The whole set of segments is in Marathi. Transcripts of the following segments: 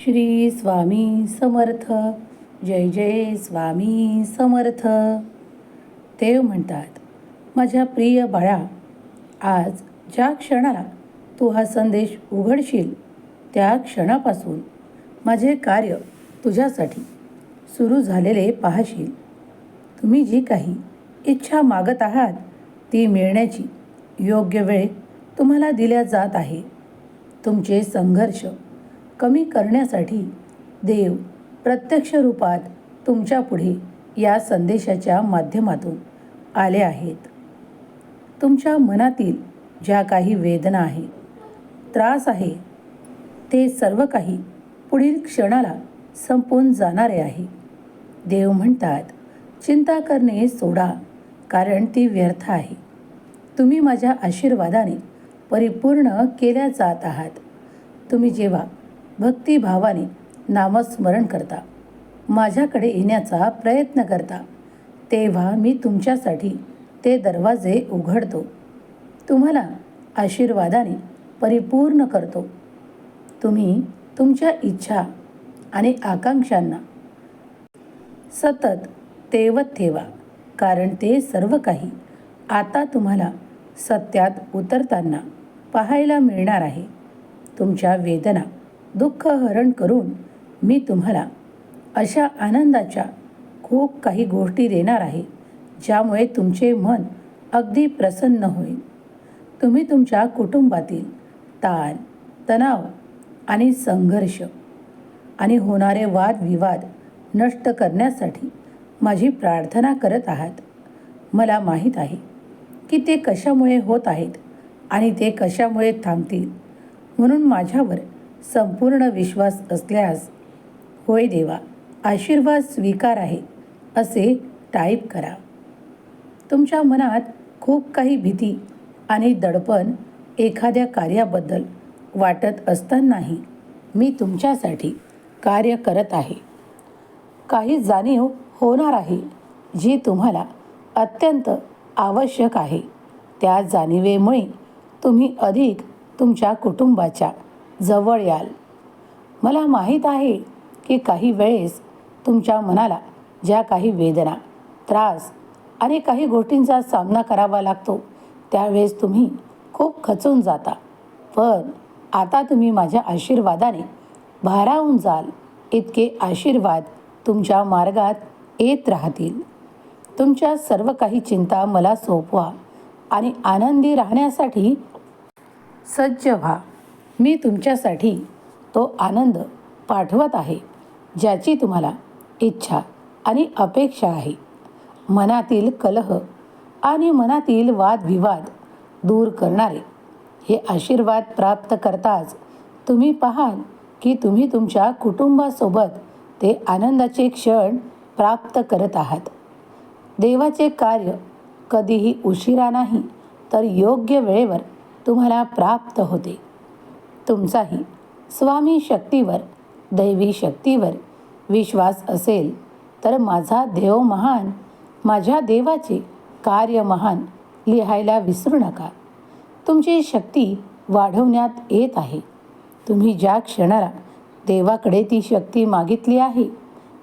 श्री स्वामी समर्थ. जय जय स्वामी समर्थ. देव म्हणतात माझ्या प्रिय बाळा आज ज्या क्षणाला तू हा संदेश उघडशील त्या क्षणापासून माझे कार्य तुझ्यासाठी सुरू झालेले पाहशील. तुम्ही जी काही इच्छा मागत आहात ती मिळण्याची योग्य वेळ तुम्हाला दिल्या जात आहे. तुमचे संघर्ष कमी करण्यासाठी देव प्रत्यक्ष रूपात तुमच्यापुढे या संदेशाच्या माध्यमातून आले आहेत. तुमच्या मनातील ज्या काही वेदना आहेत त्रास आहे ते सर्व काही पुढील क्षणाला संपून जाणारे आहे. देव म्हणतात चिंता करणे सोडा कारण ती व्यर्थ आहे. तुम्ही माझ्या आशीर्वादाने परिपूर्ण केल्या जात आहात. तुम्ही जेव्हा भक्तिभावाने नामस्मरण करता. माझ्याकडे येण्याचा प्रयत्न करता. तेव्हा मी तुमच्यासाठी ते दरवाजे उघडतो. तुम्हाला आशीर्वादाने परिपूर्ण करतो. तुम्ही तुमच्या इच्छा आणि आकांक्षांना सतत तेवत ठेवा कारण ते सर्व काही आता तुम्हाला सत्यात उतरताना पाहायला मिळणार आहे. तुमच्या वेदना दुःख हरण करून मी तुम्हाला अशा आनंदाच्या खूप काही गोष्टी देणार आहे ज्यामुळे तुमचे मन अगदी प्रसन्न होईल. तुम्ही तुमच्या कुटुंबातील ताण तणाव आणि संघर्ष आणि होणारे वादविवाद नष्ट करण्यासाठी माझी प्रार्थना करत आहात. मला माहीत आहे की ते कशामुळे होत आहेत आणि ते कशामुळे थांबतील म्हणून माझ्यावर संपूर्ण विश्वास असल्यास होय देवा आशीर्वाद स्वीकार आहे असे टाईप करा. तुमच्या मनात खूप काही भीती आणि दडपण एखाद्या कार्याबद्दल वाटत असतानाही मी तुमच्यासाठी कार्य करत आहे. काही जाणीव होणार आहे जी तुम्हाला अत्यंत आवश्यक आहे. त्या जाणीवेमुळे तुम्ही अधिक तुमच्या कुटुंबाच्या जवळ याल. मला माहीत आहे की काही वेळेस तुमच्या मनाला ज्या काही वेदना त्रास आणि काही गोष्टींचा सामना करावा लागतो त्यावेळेस तुम्ही खूप खचून जाता. पण आता तुम्ही माझ्या आशीर्वादाने भारावून जाल. इतके आशीर्वाद तुमच्या मार्गात येत राहतील. तुमच्या सर्व काही चिंता मला सोपवा आणि आनंदी राहण्यासाठी सज्ज व्हा. मी तुमच्यासाठी तो आनंद पाठवत आहे ज्याची तुम्हाला इच्छा आणि अपेक्षा आहे. मनातील कलह आणि मनातील वादविवाद दूर करणारे हे आशीर्वाद प्राप्त करताच तुम्ही पाहाल की तुम्ही तुमच्या कुटुंबासोबत ते आनंदाचे क्षण प्राप्त करत आहात. देवाचे कार्य कधीही उशिरा नाही तर योग्य वेळेवर तुम्हाला प्राप्त होते. तुमचाही. स्वामी शक्तीवर दैवी शक्तीवर विश्वास असेल तर माझा देव महान माझ्या देवाचे कार्य महान लिहायला विसरू नका. तुमची शक्ती वाढवण्यात येत आहे. तुम्ही ज्या क्षणाला देवाकडे ती शक्ती मागितली आहे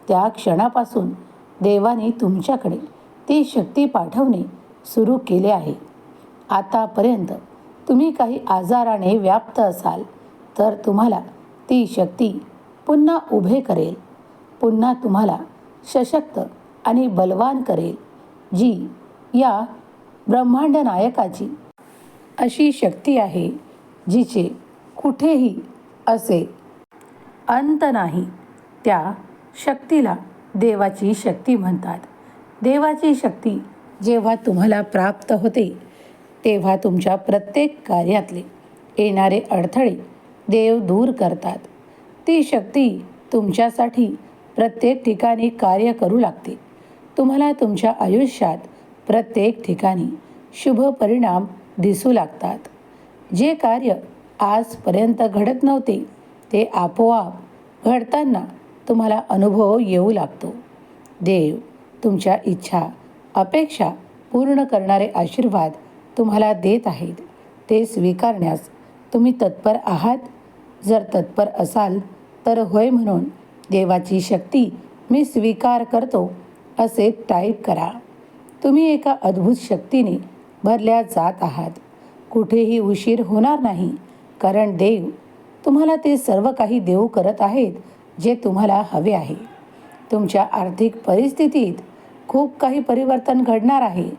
त्या क्षणापासून देवाने तुमच्याकडे ती शक्ती पाठवणे सुरू केले आहे. आतापर्यंत तुम्ही काही आजाराने व्याप्त असाल तर तुम्हाला ती शक्ती पुन्हा उभे करेल. पुन्हा तुम्हाला सशक्त आणि बलवान करेल जी या ब्रह्मांड नायकाची अशी शक्ती आहे जिचे कुठेही असे अंत नाही. त्या शक्तीला देवाची शक्ती म्हणतात. देवाची शक्ती जेव्हा तुम्हाला प्राप्त होते तेव्हा तुमच्या प्रत्येक कार्यातले येणारे अडथळे देव दूर करतात. ती शक्ती तुमच्यासाठी प्रत्येक ठिकाणी कार्य करू लागते. तुम्हाला तुमच्या आयुष्यात प्रत्येक ठिकाणी शुभ परिणाम दिसू लागतात. जे कार्य आजपर्यंत घडत नव्हते ते आपोआप घडताना तुम्हाला अनुभव येऊ लागतो. देव तुमच्या इच्छा अपेक्षा पूर्ण करणारे आशीर्वाद तुम्हाला देत आहेत ते स्वीकारण्यास तुम्ही तत्पर आहात. जर तत्पर असाल तर होय म्हणून देवाची शक्ती मी स्वीकार करतो असे टाईप करा. तुम्ही एका अद्भुत शक्तीने भरल्या जात आहात. कुठेही उशीर होणार नाही कारण देव तुम्हाला ते सर्व काही देऊ करत आहेत जे तुम्हाला हवे आहे. तुमच्या आर्थिक परिस्थितीत खूप काही परिवर्तन घडणार आहे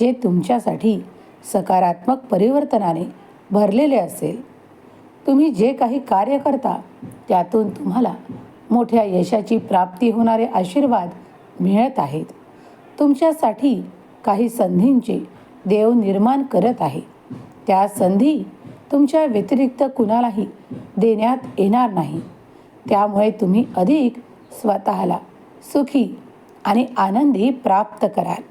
जे तुमच्यासाठी सकारात्मक परिवर्तनाने भरलेले असेल तुम्ही जे काही कार्य करता त्यातून तुम्हाला मोठ्या यशाची प्राप्ती होणारे आशीर्वाद मिळत आहेत. तुमच्यासाठी काही संधींचे देव निर्माण करत आहे. त्या संधी तुमच्या व्यतिरिक्त कुणालाही देण्यात येणार नाही. त्यामुळे तुम्ही अधिक स्वतःला सुखी आणि आनंदी प्राप्त कराल.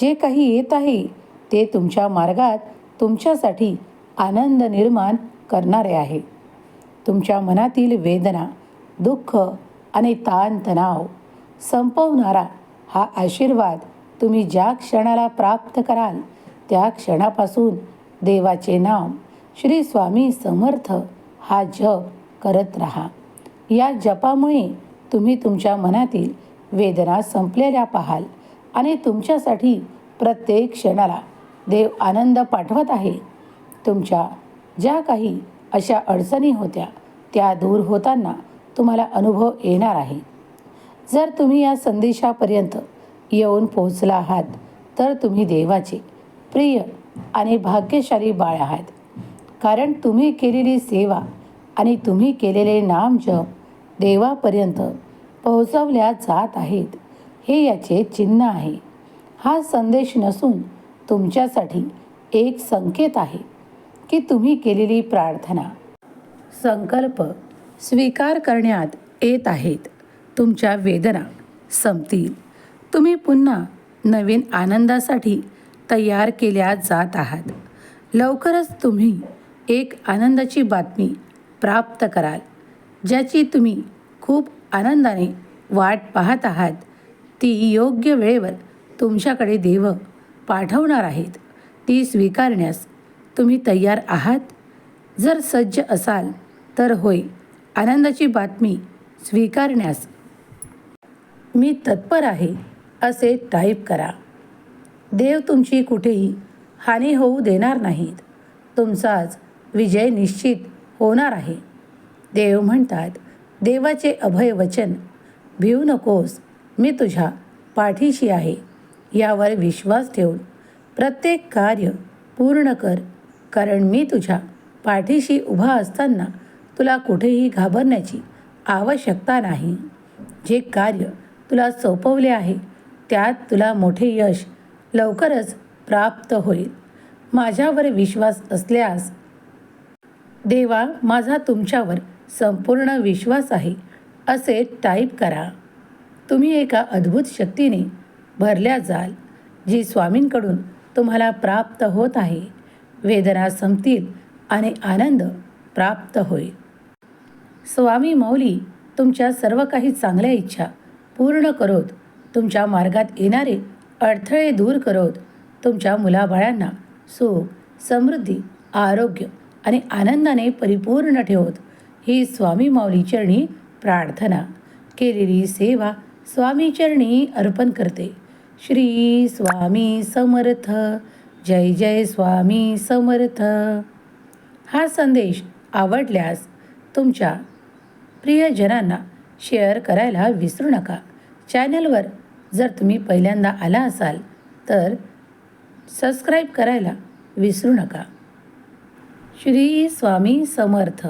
जे काही येत आहे ते तुमच्या मार्गात तुमच्यासाठी आनंद निर्माण करणारे आहे. तुमच्या मनातील वेदना दुःख आणि ताणतणाव संपवणारा हा आशीर्वाद तुम्ही ज्या क्षणाला प्राप्त कराल त्या क्षणापासून देवाचे नाम श्री स्वामी समर्थ हा जप करत राहा. या जपामुळे तुम्ही तुमच्या मनातील वेदना संपलेल्या पाहाल आणि तुमच्यासाठी प्रत्येक क्षणाला देव आनंद पाठवत आहे. तुमच्या ज्या काही अशा अडचणी होत्या त्या दूर होताना तुम्हाला अनुभव येणार आहे. जर तुम्ही या संदेशापर्यंत येऊन पोहोचला आहात तर तुम्ही देवाचे प्रिय आणि भाग्यशाली बाळ आहात. कारण तुम्ही केलेली सेवा आणि तुम्ही केलेले नाम जप देवापर्यंत पोहोचवल्या जात आहेत हे याचे चिन्ह आहे. हा संदेश नसून तुमच्यासाठी एक संकेत आहे की तुम्ही केलेली प्रार्थना संकल्प स्वीकार करण्यात येत आहेत. तुमच्या वेदना संपतील. तुम्ही पुन्हा नवीन आनंदासाठी तयार केल्या जात आहात. लवकरच तुम्ही एक आनंदाची बातमी प्राप्त कराल ज्याची तुम्ही खूप आनंदाने वाट पाहत आहात. ती योग्य वेळेवर तुमच्याकडे देव पाठवणार आहेत ती स्वीकारण्यास तुम्ही तयार आहात? जर सज्ज असाल तर होय आनंदाची बातमी स्वीकारण्यास मी तत्पर आहे असे टाईप करा. देव तुमची कुठेही हानी होऊ देणार नाहीत. तुमचाच विजय निश्चित होणार आहे. देव म्हणतात देवाचे अभय वचन भिवू नकोस मी तुझ्या पाठीशी आहे. यावर विश्वास ठेवून प्रत्येक कार्य पूर्ण कर कारण मी तुझ्या पाठीशी उभा असताना तुला कुठेही घाबरण्याची आवश्यकता नाही. जे कार्य तुला सोपवले आहे त्यात तुला मोठे यश लवकरच प्राप्त होईल. माझ्यावर विश्वास असल्यास देवा माझा तुमच्यावर संपूर्ण विश्वास आहे असे टाईप करा. तुम्ही एका अद्भुत शक्तीने भरल्या जाल जी स्वामींकडून तुम्हाला प्राप्त होत आहे. वेदना संपतील आणि आनंद प्राप्त होईल. स्वामी मौली तुमच्या सर्व काही चांगल्या इच्छा पूर्ण करोत. तुमच्या मार्गात येणारे अडथळे दूर करोत. तुमच्या मुलाबाळांना सुख समृद्धी आरोग्य आणि आनंदाने परिपूर्ण ठेवत. ही स्वामी माऊली चरणी प्रार्थना. केलेली सेवा स्वामी चरणी अर्पण करते. श्री स्वामी समर्थ. जय जय स्वामी समर्थ. हा संदेश आवडल्यास तुमच्या प्रियजनांना शेअर करायला विसरू नका. चॅनलवर जर तुम्ही पहिल्यांदा आला असाल तर सबस्क्राईब करायला विसरू नका. श्री स्वामी समर्थ.